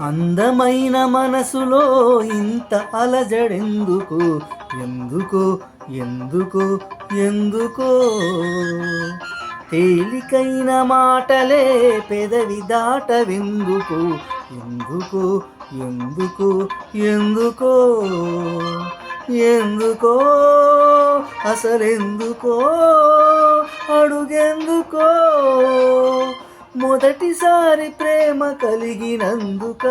అందమైన మనసులో ఇంత అలజడెందుకు? ఎందుకు? ఎందుకు? ఎందుకో? తేలికైన మాటలే పెదవి దాటవెందుకు? ఎందుకు? ఎందుకు? ఎందుకో? ఎందుకో? అసలెందుకో? అడుగెందుకో? మొదటిసారి ప్రేమ కలిగినందుక?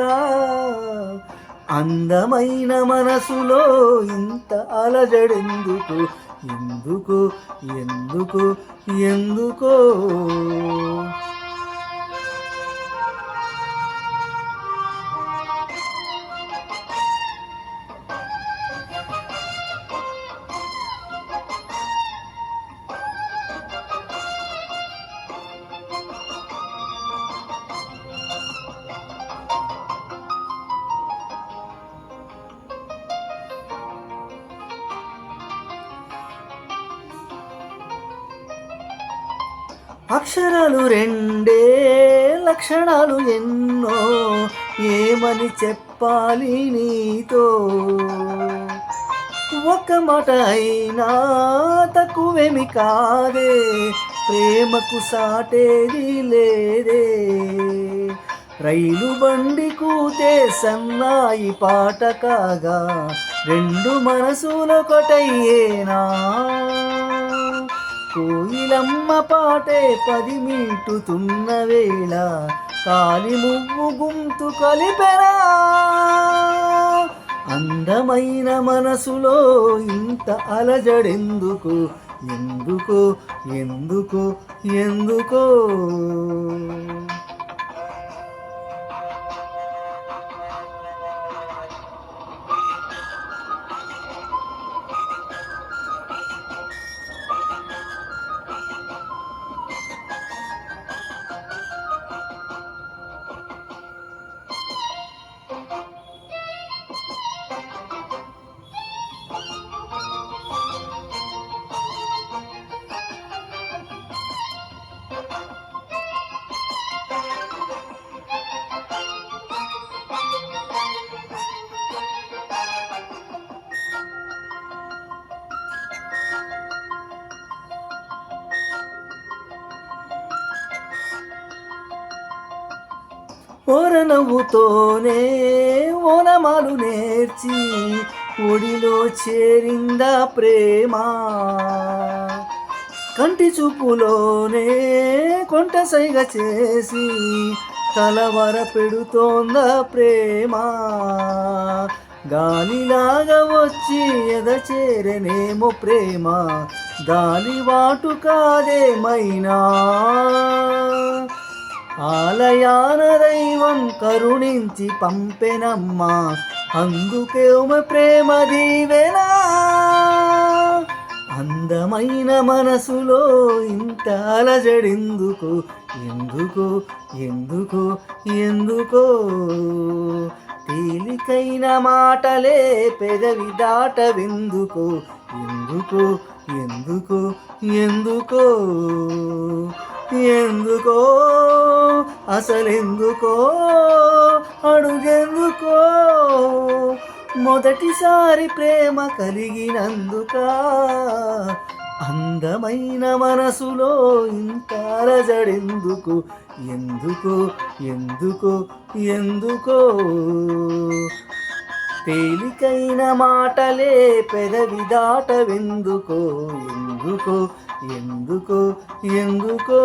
అందమైన మనసులో ఇంత అలజడెందుకు? ఎందుకు? ఎందుకు? ఎందుకో? అక్షరాలు రెండే లక్షణాలు ఎన్నో ఏమని చెప్పాలి నీతో? ఒక్క మాట అయినా తక్కువేమి కాదే ప్రేమకు సాటేది లేదే. రైలు బండి కూతే సన్నాయి పాట కాగా రెండు మనసులొకటయ్యేనా కోయిలమ్మ పాటే పది మీటుతున్న వేళ కాలి మువ్వు గుంతు కలిపెరా. అందమైన మనసులో ఇంత అలజడెందుకు? ఎందుకు ఎందుకు ఎందుకో? ఓరనవ్వుతోనే ఓనమాలు నేర్చి ఒడిలో చేరిందా ప్రేమ. కంటి చూపులోనే కొంట సైగ చేసి కలవర పెడుతోందా ప్రేమ. గాలిలాగా వచ్చి ఎద చేరనేమో ప్రేమ. గాలివాటు కాదేమైనా? ఆలయాన దైవం కరుణించి పంపెనమ్మా. అందుకే ప్రేమ దీవెనా. అందమైన మనసులో ఇంత అలజడెందుకు ఎందుకు ఎందుకు ఎందుకో. తేలికైన మాటలే పెదవి దాటవెందుకు ఎందుకు ఎందుకు ఎందుకో. ఎందుకో అసలెందుకో అడుగెందుకో. మొదటిసారి ప్రేమ కలిగినందుక అందమైన మనసులో ఇంత రజడెందుకు ఎందుకు ఎందుకు ఎందుకో. తేలికైన మాటలే పెదవి దాటవెందుకో ఎందుకో ఎందుకో ఎందుకో.